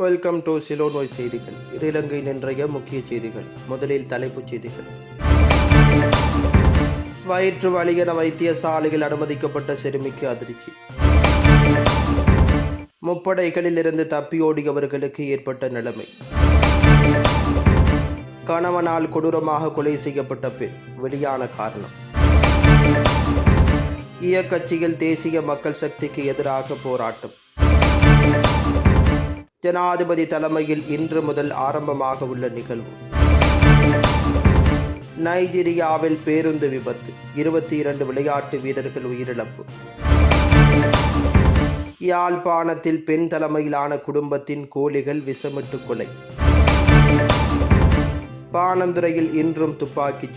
Welcome to silo நோய் செய்திகள் இது இலங்கையின் இன்றைய முக்கிய செய்திகள் முதலில் தலைப்புச் செய்திகள் வயிற்று வலியென வைத்தியசாலையில் அனுமதிக்கப்பட்ட சிறுமிக்கு அதிர்ச்சி முப்படைகளில் இருந்து தப்பியோடியவர்களுக்கு ஏற்பட்ட நிலைமை கணவனால் கொடூரமாக கொலை செய்யப்பட்ட பெண் வெளியான காரணம் இயக்கட்சியில் தேசிய மக்கள் சக்திக்கு எதிராக போராட்டம் ஜனாதிபதி தலைமையில் இன்று முதல் ஆரம்பமாக உள்ள நிகழ்வு. நைஜீரியாவில் பேருந்து விபத்து இருபத்தி இரண்டு விளையாட்டு வீரர்கள் உயிரிழப்பு. யாழ்ப்பாணத்தில் பெண் தலைமையிலான குடும்பத்தின் கோழிகள் விஷமிட்டு கொலை. பானந்துறையில் இன்றும் துப்பாக்கிச்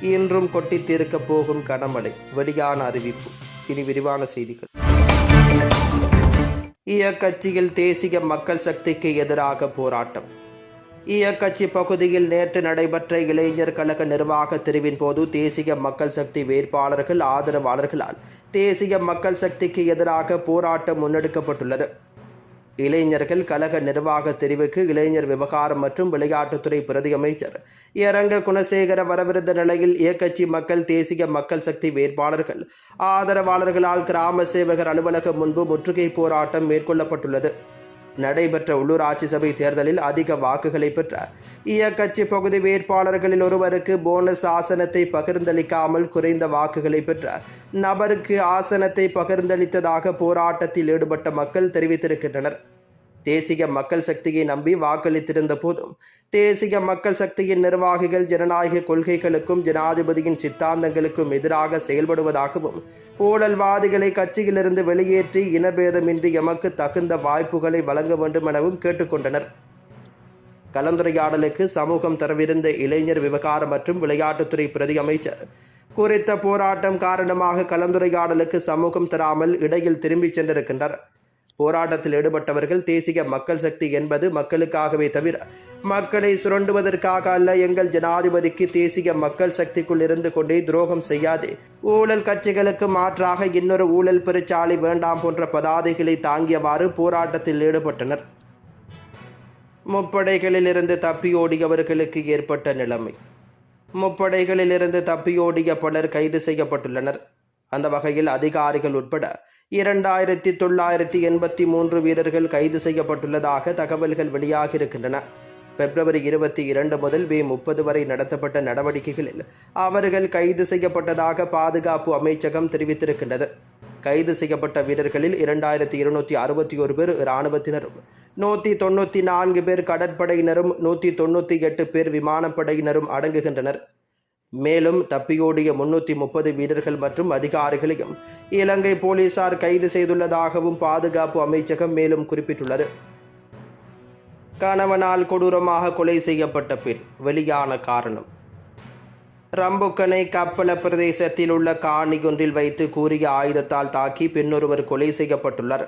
இன்றும் கொட்டித் தீர்க்கப் போகும் கனமழை வெளியான அறிவிப்பு. இனி விரிவான செய்திகள். இயக்கட்சியில் தேசிய மக்கள் சக்திக்கு எதிராக போராட்டம். இயக்கட்சி பகுதியில் நேற்று நடைபெற்ற இளைஞர் கழக நிர்வாக தெரிவின் போது தேசிய மக்கள் சக்தி வேட்பாளர்கள் ஆதரவாளர்களால் தேசிய மக்கள் சக்திக்கு எதிராக போராட்டம் முன்னெடுக்கப்பட்டுள்ளது. இளைஞர்கள் கழக நிர்வாக தெரிவுக்கு இளைஞர் விவகாரம் மற்றும் விளையாட்டுத்துறை பிரதி அமைச்சர் இரங்க குணசேகர வரவிருந்த நிலையில் இயக்கட்சி மக்கள் தேசிய மக்கள் சக்தி வேட்பாளர்கள் ஆதரவாளர்களால் கிராம சேவகர் அலுவலகம் முன்பு முற்றுகை போராட்டம் மேற்கொள்ளப்பட்டுள்ளது. நடைபெற்ற உள்ளூராட்சி சபை தேர்தலில் அதிக வாக்குகளை பெற்ற இயக்கட்சி பகுதி வேட்பாளர்களில் ஒருவருக்கு போனஸ் ஆசனத்தை பகிர்ந்தளிக்காமல் குறைந்த வாக்குகளை பெற்ற நபருக்கு ஆசனத்தை பகிர்ந்தளித்ததாக போராட்டத்தில் ஈடுபட்ட மக்கள் தெரிவித்திருக்கின்றனர். தேசிய மக்கள் சக்தியை நம்பி வாக்களித்திருந்த போதும் தேசிய மக்கள் சக்தியின் நிர்வாகிகள் ஜனநாயக கொள்கைகளுக்கும் ஜனாதிபதியின் சித்தாந்தங்களுக்கும் எதிராக செயல்படுவதாகவும் ஊழல்வாதிகளை கட்சியிலிருந்து வெளியேற்றி இனபேதமின்றி எமக்கு தகுந்த வாய்ப்புகளை வழங்க வேண்டும் எனவும் கேட்டுக்கொண்டனர். கலந்துரையாடலுக்கு சமூகம் தரவிருந்த இளைஞர் விவகாரம் மற்றும் விளையாட்டுத்துறை பிரதி அமைச்சர் குறித்த போராட்டம் காரணமாக கலந்துரையாடலுக்கு சமூகம் தராமல் இடையில் திரும்பிச் சென்றிருக்கின்றனர் போராட்டத்தில் ஈடுபட்டவர்கள் தேசிய மக்கள் சக்தி என்பது மக்களுக்காகவே தவிர மக்களை சுரண்டுவதற்காக அல்ல. எங்கள் ஜனாதிபதிக்கு தேசிய மக்கள் சக்திக்குள் இருந்து கொண்டே துரோகம் செய்யாதே. ஊழல் கட்சிகளுக்கு மாற்றாக இன்னொரு ஊழல் பெருச்சாலை வேண்டாம் போன்ற பதாதைகளை தாங்கியவாறு போராட்டத்தில் ஈடுபட்டனர். முப்படைகளிலிருந்து தப்பியோடியவர்களுக்கு ஏற்பட்ட நிலைமை. முப்படைகளிலிருந்து தப்பியோடிய பலர் கைது செய்யப்பட்டுள்ளனர். அந்த வகையில் அதிகாரிகள் உட்பட இரண்டாயிரத்தி தொள்ளாயிரத்தி எண்பத்தி மூன்று வீரர்கள் கைது செய்யப்பட்டுள்ளதாக தகவல்கள் வெளியாகியிருக்கின்றன. பிப்ரவரி இருபத்தி இரண்டு முதல் மே முப்பது வரை நடத்தப்பட்ட நடவடிக்கைகளில் அவர்கள் கைது செய்யப்பட்டதாக பாதுகாப்பு அமைச்சகம் தெரிவித்திருக்கின்றது. கைது செய்யப்பட்ட வீரர்களில் இரண்டாயிரத்தி இருநூற்றி அறுபத்தி ஒரு பேர் இராணுவத்தினரும் நூற்றி தொண்ணூற்றி நான்கு பேர் கடற்படையினரும் நூற்றி தொண்ணூற்றி எட்டு பேர் விமானப்படையினரும் அடங்குகின்றனர். மேலும் தப்பியோடிய முன்னூற்றி முப்பது வீரர்கள் மற்றும் அதிகாரிகளையும் இலங்கை போலீசார் கைது செய்துள்ளதாகவும் பாதுகாப்பு அமைச்சகம் மேலும் குறிப்பிட்டுள்ளது. கணவனால் கொடூரமாக கொலை செய்யப்பட்ட பின் வெளியான காரணம். ரம்புக்கனை கப்பல பிரதேசத்தில் உள்ள காணி ஒன்றில் வைத்து கூறிய ஆயுதத்தால் தாக்கி பெண்ணொருவர் கொலை செய்யப்பட்டுள்ளார்.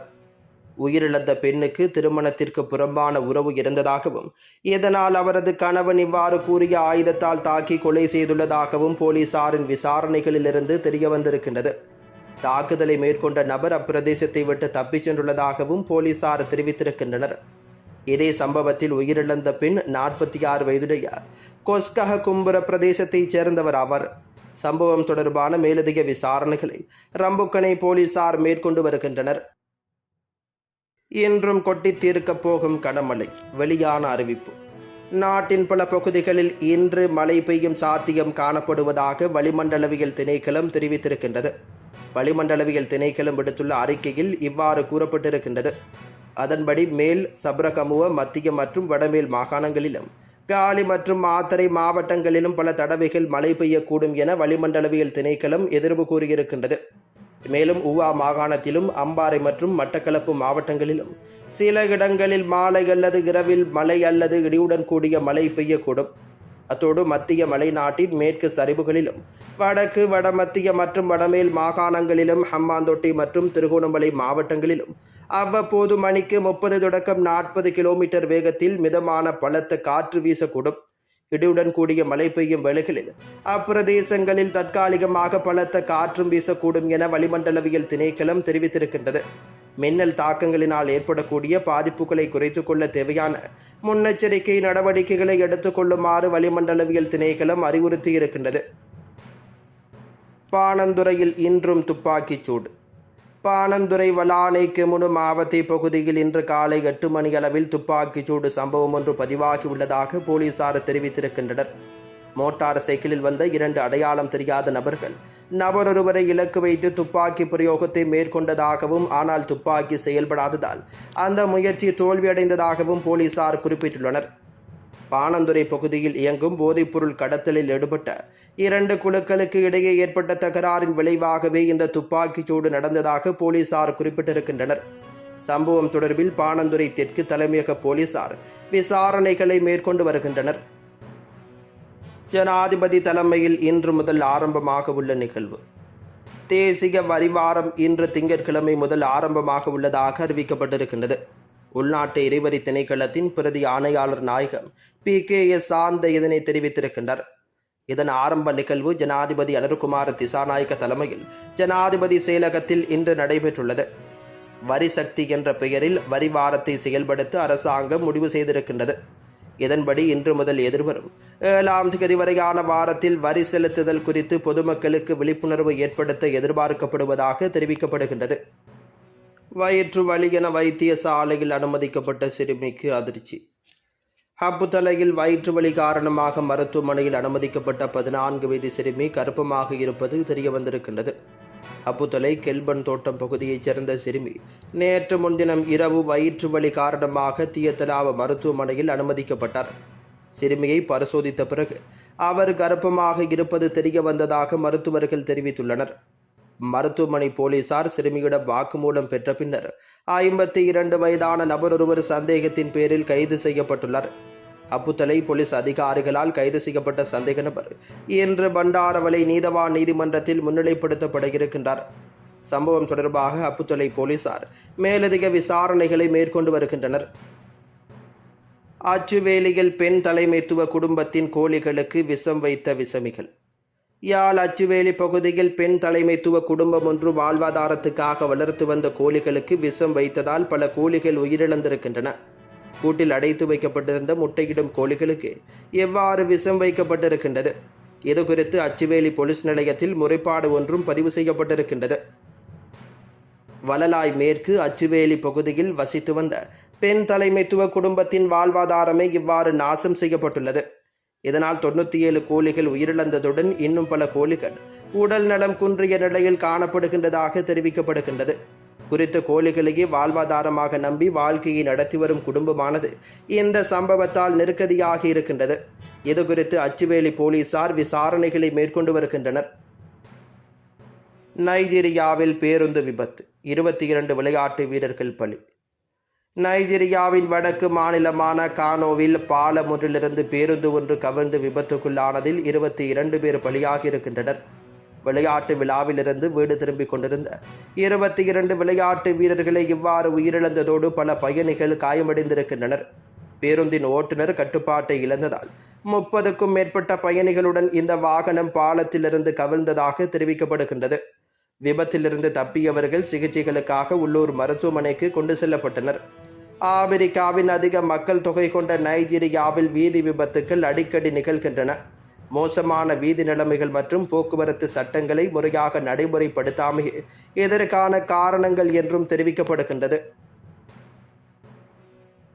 உயிரிழந்த பெண்ணுக்கு திருமணத்திற்கு புறம்பான உறவு இருந்ததாகவும் இதனால் அவரது கணவன் இவ்வாறு கூறிய ஆயுதத்தால் தாக்கி கொலை செய்துள்ளதாகவும் போலீசாரின் விசாரணைகளிலிருந்து தெரிய வந்திருக்கின்றது தாக்குதலை மேற்கொண்ட நபர் அப்பிரதேசத்தை விட்டு தப்பிச் சென்றுள்ளதாகவும் போலீசார் தெரிவித்திருக்கின்றனர். இதே சம்பவத்தில் உயிரிழந்த பெண் நாற்பத்தி ஆறு வயதுடைய கொஸ்கஹ கும்புர பிரதேசத்தைச் சேர்ந்தவர் அவர் சம்பவம் தொடர்பான மேலதிக விசாரணைகளை ரம்புக்கனை போலீசார் மேற்கொண்டு வருகின்றனர். இன்றும் கொட்டி தீர்க்கப் போகும் கனமழை வெளியான அறிவிப்பு. நாட்டின் பல பகுதிகளில் இன்று மழை பெய்யும் சாத்தியம் காணப்படுவதாக வளிமண்டலவியல் திணைக்களம் தெரிவித்திருக்கின்றது. வளிமண்டலவியல் திணைக்களம் விடுத்துள்ள அறிக்கையில் இவ்வாறு கூறப்பட்டிருக்கின்றது. அதன்படி மேல் சப்ரகமுவ மத்திய மற்றும் வடமேல் மாகாணங்களிலும் காலி மற்றும் மாத்தரை மாவட்டங்களிலும் பல தடவைகள் மழை பெய்யக்கூடும் என வளிமண்டலவியல் திணைக்களம் எதிர்வு கூறியிருக்கின்றது. மேலும் ஊவா மாகாணத்திலும் அம்பாறை மற்றும் மட்டக்களப்பு மாவட்டங்களிலும். சில இடங்களில் மாலை அல்லது இரவில் மழை அல்லது இடியுடன் கூடிய மழை பெய்யக்கூடும். அத்தோடு மத்திய மலைநாட்டின் மேற்கு சரிவுகளிலும் வடக்கு வடமத்திய மற்றும் வடமேல் மாகாணங்களிலும் ஹம்மாந்தொட்டி மற்றும் திருகோணமலை மாவட்டங்களிலும் அவ்வப்போது மணிக்கு முப்பது தொடக்கம் நாற்பது கிலோமீட்டர் வேகத்தில் மிதமான பலத்த காற்று வீசக்கூடும். இடியுடன் கூடிய மழை பெய்யும் வேளைகளில் அப்பிரதேசங்களில் தற்காலிகமாக பலத்த காற்றும் வீசக்கூடும் என வளிமண்டலவியல் திணைக்களம் தெரிவித்திருக்கின்றது. மின்னல் தாக்கங்களினால் ஏற்படக்கூடிய பாதிப்புகளை குறைத்துக் கொள்ள தேவையான முன்னெச்சரிக்கை நடவடிக்கைகளை எடுத்துக்கொள்ளுமாறு வளிமண்டலவியல் திணைக்களம் அறிவுறுத்தியிருக்கின்றது. பாணந்துறையில் இன்றும் துப்பாக்கிச் சூடு. பாணந்துறை வலானைக்கு முனு மாவத்தை பகுதியில் இன்று காலை எட்டு மணி அளவில் துப்பாக்கிச் சூடு சம்பவம் ஒன்று பதிவாகியுள்ளதாக போலீசார் தெரிவித்திருக்கின்றனர். மோட்டார் சைக்கிளில் வந்த இரண்டு அடையாளம் தெரியாத நபர்கள் நபரொருவரை இலக்கு வைத்து துப்பாக்கி பிரயோகத்தை மேற்கொண்டதாகவும் ஆனால் துப்பாக்கி செயல்படாததால் அந்த முயற்சி தோல்வியடைந்ததாகவும் போலீசார் குறிப்பிட்டுள்ளனர். பாணந்துறை பகுதியில் இயங்கும் போதைப்பொருள் கடத்தலில் ஈடுபட்ட இரண்டு குழுக்களுக்கு இடையே ஏற்பட்ட தகராறின் விளைவாகவே இந்த துப்பாக்கிச் சூடு நடந்ததாக போலீசார் குறிப்பிட்டிருக்கின்றனர். சம்பவம் தொடர்பில் பாணந்துறை தெற்கு தலைமையக போலீசார் விசாரணைகளை மேற்கொண்டு வருகின்றனர். ஜனாதிபதி தலைமையில் இன்று முதல் ஆரம்பமாக உள்ள நிகழ்வு. தேசிய வரிவாரம் இன்று திங்கட்கிழமை முதல் ஆரம்பமாக உள்ளதாக அறிவிக்கப்பட்டிருக்கின்றது. உள்நாட்டு இறைவரி திணைக்களத்தின் பிரதி ஆணையாளர் நாயகம் பி கே எஸ் சாந்த இதனை தெரிவித்திருக்கின்றார். இதன் ஆரம்ப நிகழ்வு ஜனாதிபதி அனுர்குமார திசாநாயக்க தலைமையில் ஜனாதிபதி செயலகத்தில் இன்று நடைபெற்றுள்ளது. வரி சக்தி என்ற பெயரில் வரி வாரத்தை செயல்படுத்த அரசாங்கம் முடிவு செய்திருக்கின்றது. இதன்படி இன்று முதல் எதிர்வரும் ஏழாம் தேதி வரையான வாரத்தில் வரி செலுத்துதல் குறித்து பொதுமக்களுக்கு விழிப்புணர்வு ஏற்படுத்த எதிர்பார்க்கப்படுவதாக தெரிவிக்கப்படுகின்றது. வயிற்று வலி என வைத்தியசாலையில் அனுமதிக்கப்பட்ட சிறுமிக்கு அதிர்ச்சி. ஹப்புத்தலையில் வயிற்று வலி காரணமாக மருத்துவமனையில் அனுமதிக்கப்பட்ட பதினான்கு வயது சிறுமி கருப்பமாக இருப்பது தெரிய வந்திருக்கின்றது கெல்பன் தோட்டம் பகுதியைச் சேர்ந்த சிறுமி நேற்று முன்தினம் இரவு வயிற்று வலி காரணமாக தியத்தலாவ மருத்துவமனையில் அனுமதிக்கப்பட்டார். சிறுமியை பரிசோதித்த பிறகு அவர் கர்ப்பமாக இருப்பது தெரிய வந்ததாக மருத்துவர்கள் தெரிவித்துள்ளனர். மருத்துவமனை போலீசார் சிறுமியிடம் வாக்குமூலம் பெற்ற பின்னர் ஐம்பத்தி இரண்டு வயதான நபர் ஒருவர் சந்தேகத்தின் பேரில் கைது செய்யப்பட்டுள்ளார். அப்புத்தலை போலீஸ் அதிகாரிகளால் கைது செய்யப்பட்ட சந்தேக நபர் இன்று பண்டாரவளை நீதவான் நீதிமன்றத்தில் முன்னிலைப்படுத்தப்பட இருக்கின்றார் சம்பவம் தொடர்பாக அப்புத்தலை போலீசார் மேலதிக விசாரணைகளை மேற்கொண்டு வருகின்றனர். அச்சுவேலியில் பெண் தலைமைத்துவ குடும்பத்தின் கோழிகளுக்கு விஷம் வைத்த விசமிகள் யாழ் அச்சுவேலி பகுதியில் பெண் தலைமைத்துவ குடும்பம் ஒன்று வாழ்வாதாரத்துக்காக வளர்த்து வந்த கோழிகளுக்கு விஷம் வைத்ததால் பல கோழிகள் உயிரிழந்திருக்கின்றன. கூட்டில் அடைத்து வைக்கப்பட்டிருந்த முட்டையிடும் கோழிகளுக்கு எவ்வாறு விஷம் வைக்கப்பட்டிருக்கின்றது? இது குறித்து அச்சுவேலி போலீஸ் நிலையத்தில் முறைப்பாடு ஒன்றும் பதிவு செய்யப்பட்டிருக்கின்றது. வளலாய் மேற்கு அச்சுவேலி பகுதியில் வசித்து வந்த பெண் தலைமைத்துவ குடும்பத்தின் வாழ்வாதாரமே இவ்வாறு நாசம் செய்யப்பட்டுள்ளது. இதனால் தொண்ணூற்றி ஏழு கோழிகள் உயிரிழந்ததுடன் இன்னும் பல கோழிகள் உடல் நலம் குன்றிய நிலையில் காணப்படுகின்றதாக தெரிவிக்கப்படுகின்றது. குறித்த கோழிகளையே வாழ்வாதாரமாக நம்பி வாழ்க்கையை நடத்தி வரும் குடும்பமானது இந்த சம்பவத்தால் நெருக்கடியாக இருக்கின்றது. இது குறித்து அச்சுவேலி போலீசார் விசாரணைகளை மேற்கொண்டு வருகின்றனர். நைஜீரியாவில் பேருந்து விபத்து இருபத்தி இரண்டு விளையாட்டு வீரர்கள் பலி. நைஜீரியாவின் வடக்கு மாநிலமான கானோவில் பாலம் ஒன்றிலிருந்து பேருந்து ஒன்று கவிழ்ந்து விபத்துக்குள்ளானதில் இருபத்தி இரண்டு பேர் பலியாகி இருக்கின்றனர். விளையாட்டு விழாவிலிருந்து வீடு திரும்பிக் கொண்டிருந்த இருபத்தி இரண்டு விளையாட்டு வீரர்களை இவ்வாறு உயிரிழந்ததோடு பல பயணிகள் காயமடைந்திருக்கின்றனர். பேருந்தின் ஓட்டுநர் கட்டுப்பாட்டை இழந்ததால் முப்பதுக்கும் மேற்பட்ட பயணிகளுடன் இந்த வாகனம் பாலத்திலிருந்து கவிழ்ந்ததாக தெரிவிக்கப்படுகின்றது. விபத்திலிருந்து தப்பியவர்கள் சிகிச்சைகளுக்காக உள்ளூர் மருத்துவமனைக்கு கொண்டு செல்லப்பட்டனர். ஆப்பிரிக்காவின் அதிக மக்கள் தொகை கொண்ட நைஜீரியாவில் வீதி விபத்துக்கள் அடிக்கடி நிகழ்கின்றன. மோசமான வீதி நிலைமைகள் மற்றும் போக்குவரத்து சட்டங்களை முறையாக நடைமுறைப்படுத்தாமையே இதற்கான காரணங்கள் என்றும் தெரிவிக்கப்படுகின்றது.